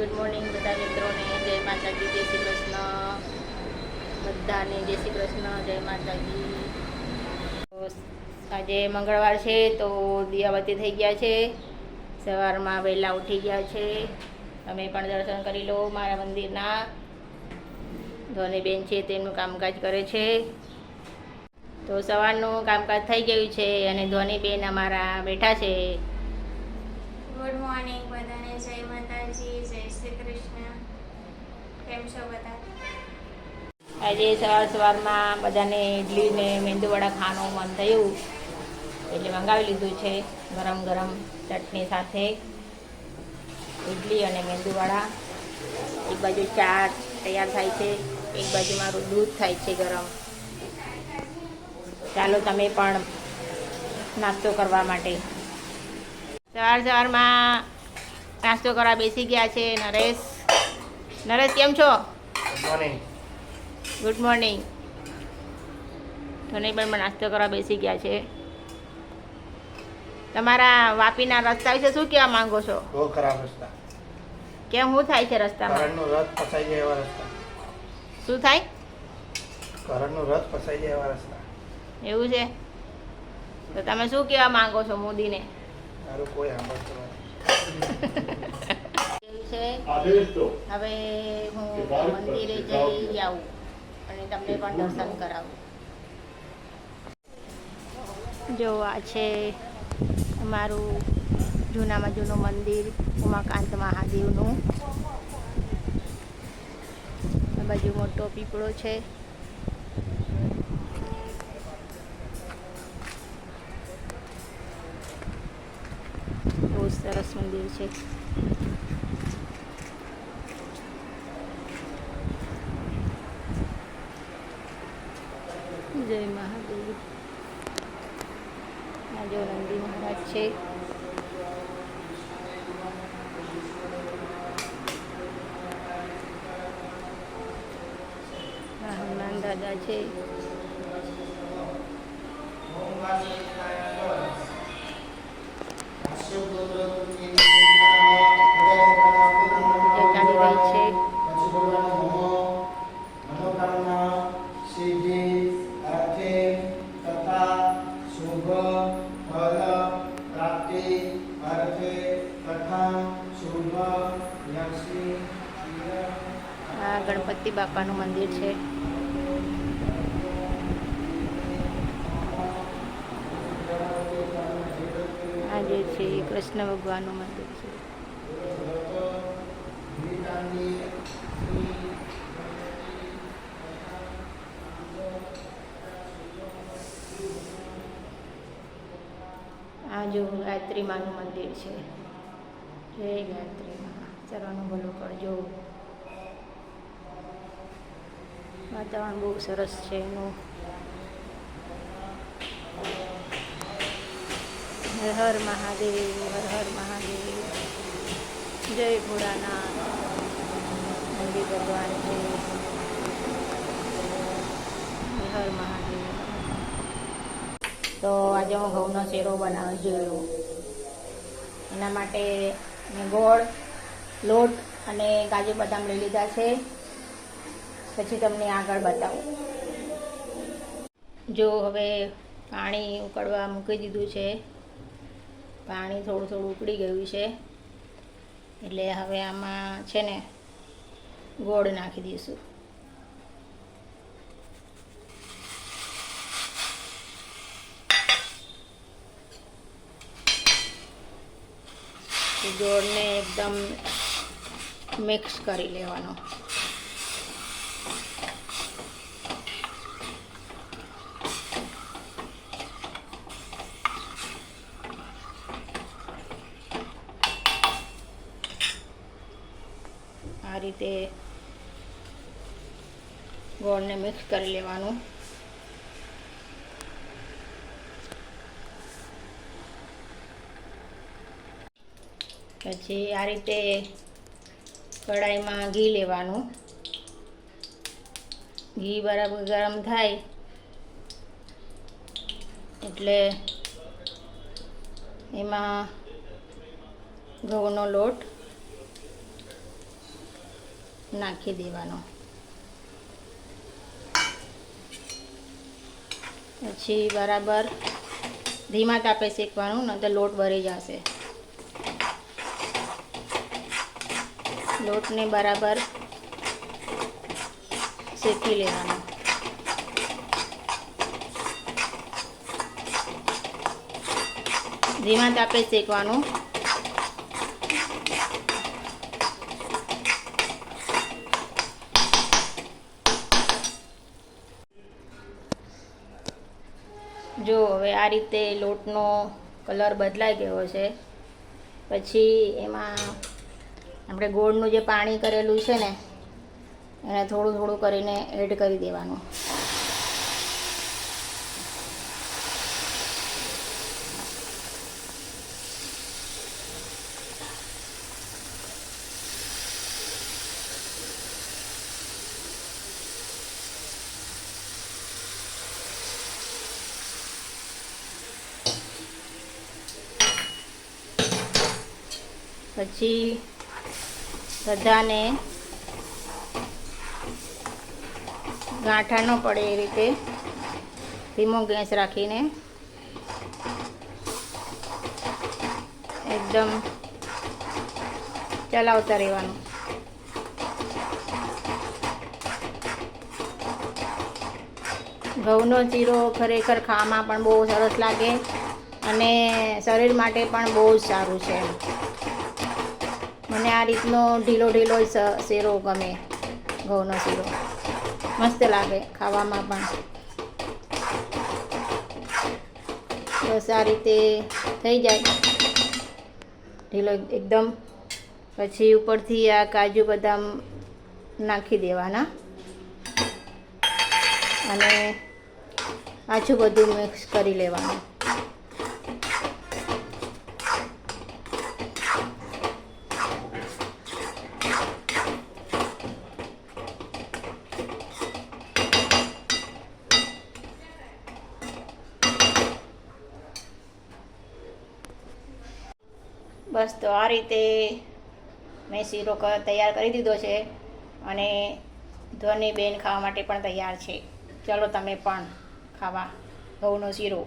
Good morning બધા મિત્રોને, જય માતાજી, જય શ્રી કૃષ્ણ. બધાને જય શ્રી કૃષ્ણ, જય માતાજી. આજે મંગળવાર છે, તો દિયાબત્તી થઈ ગયા છે. સવારમાં વહેલા ઉઠી ગયા છે. તમે પણ દર્શન કરી લો મારા મંદિરના. ધોનીબેન છે, તેમનું કામકાજ કરે છે. તો સવારનું કામકાજ થઈ ગયું છે અને ધોનીબેન અમારા બેઠા છે. ગુડ મોર્નિંગ બધાને, જય માતાજી, જય શ્રી કૃષ્ણ. કેમ છો બધા? આજે સવાર સવારમાં બધાને ઇડલી ને મેંદુવડા ખાવાનું મન થયું. એટલે મંગાવી લીધું છે ગરમ ગરમ ચટણી સાથે. ઇડલી અને મેંદુવડા. એક બાજુ ચા તૈયાર થાય છે, એક બાજુ મારું દૂધ થાય છે ગરમ. ચાલો તમે પણ નાસ્તો કરવા માટે સવાર સવારમાં નાસ્તો કરવા બેસી ગયા છે નરેશ. નરેશ કેમ છો? મોર્નિંગ ગુડ મોર્નિંગ ધોની નાસ્તો કરવા બેસી ગયા છે. તમારા વાપીના રસ્તા વિશે શું કહેવા માંગો છો? બહુ ખરાબ રસ્તા. કેમ શું થાય છે રસ્તામાં? કરણનું રથ ફસાઈ જાય એવા રસ્તા. શું થાય? કરણનો રથ ફસાઈ જાય એવા રસ્તા. એવું છે? તો તમે શું કહેવા માંગો છો મોદીને? મારું કોઈ સાંભળતું નથી. હવે હું મંદિરે જઈ આવું અને તમને પણ દર્શન કરાવું. જો આ છે અમારું જૂનામાં જૂનું મંદિર ઉમાકાંત મહાદેવનું. બાજુ મોટો પીપળો છે. બહુ સરસ મંદિર છે. જય મહાદેવ. જો નંદી મહારાજ છે. હનુમાન દાદા છે. ગણપતિ બાપાનું મંદિર છે. આ જે છે કૃષ્ણ ભગવાનનું મંદિર છે. આ જો ગાયત્રી માનું મંદિર છે. જય ગાયત્રી માં. ચરણો ભલું કરજો વાતાવરણ બહુ સરસ છે એનું. હર હર મહાદેવ, હર હર મહાદેવ. જય ભોળાનાથ. મંદિર ભગવાન છે હર હર મહાદેવ. તો આજે હું ઘઉંનો શેરો બનાવવા જોયો એના માટે મેં ગોળ, લોટ અને કાજુ બદામ લઈ લીધા છે. પછી તમને આગળ બતાવું. જો હવે પાણી ઉકળવા મૂકી દીધું છે. પાણી થોડું થોડું ઉકળી ગયું છે. એટલે હવે આમાં છે ને ગોળ નાખી દઈશું. ગોળને એકદમ મિક્સ કરી લેવાનો આ રીતે ગોળને મિક્સ કરી લેવાનું. પછી આ રીતે કડાઈમાં ઘી લેવાનું. ઘી બરાબર ગરમ થાય એટલે એમાં ઘઉંનો લોટ નાખી દેવાનો. પછી બરાબર ધીમા તાપે શેકવાનું, નહીંતર લોટ ભરી જશે. લોટને બરાબર શેકી લેવાનો. ધીમા તાપે શેકવાનું. જો હવે આ રીતે લોટનો કલર બદલાઈ ગયો છે, પછી એમાં આપણે ગોળનું જે પાણી કરેલું છે ને, એને થોડું થોડું કરીને એડ કરી દેવાનું. પછી બધાને ગાંઠા ન પડે એ રીતે. ધીમો ગેસ રાખીને એકદમ ચલાવતા રહેવાનું. ઘઉંનો ચીરો ખરેખર ખાવામાં પણ બહુ સરસ લાગે અને શરીર માટે પણ બહુ જ સારું છે. મને આ રીતનો ઢીલો ઢીલો શેરો ગમે, ઘઉંનો શીરો. મસ્ત લાગે ખાવામાં પણ. બસ આ રીતે થઈ જાય. ઢીલો એકદમ. પછી ઉપરથી આ કાજુ બદામ નાખી દેવાના. અને પાછું બધું મિક્સ કરી લેવાનું. બસ, તો આ રીતે મેં શીરો તૈયાર કરી દીધો છે અને ધ્વનિબેન ખાવા માટે પણ તૈયાર છે. ચલો તમે પણ ખાવા, ઘઉંનો શીરો.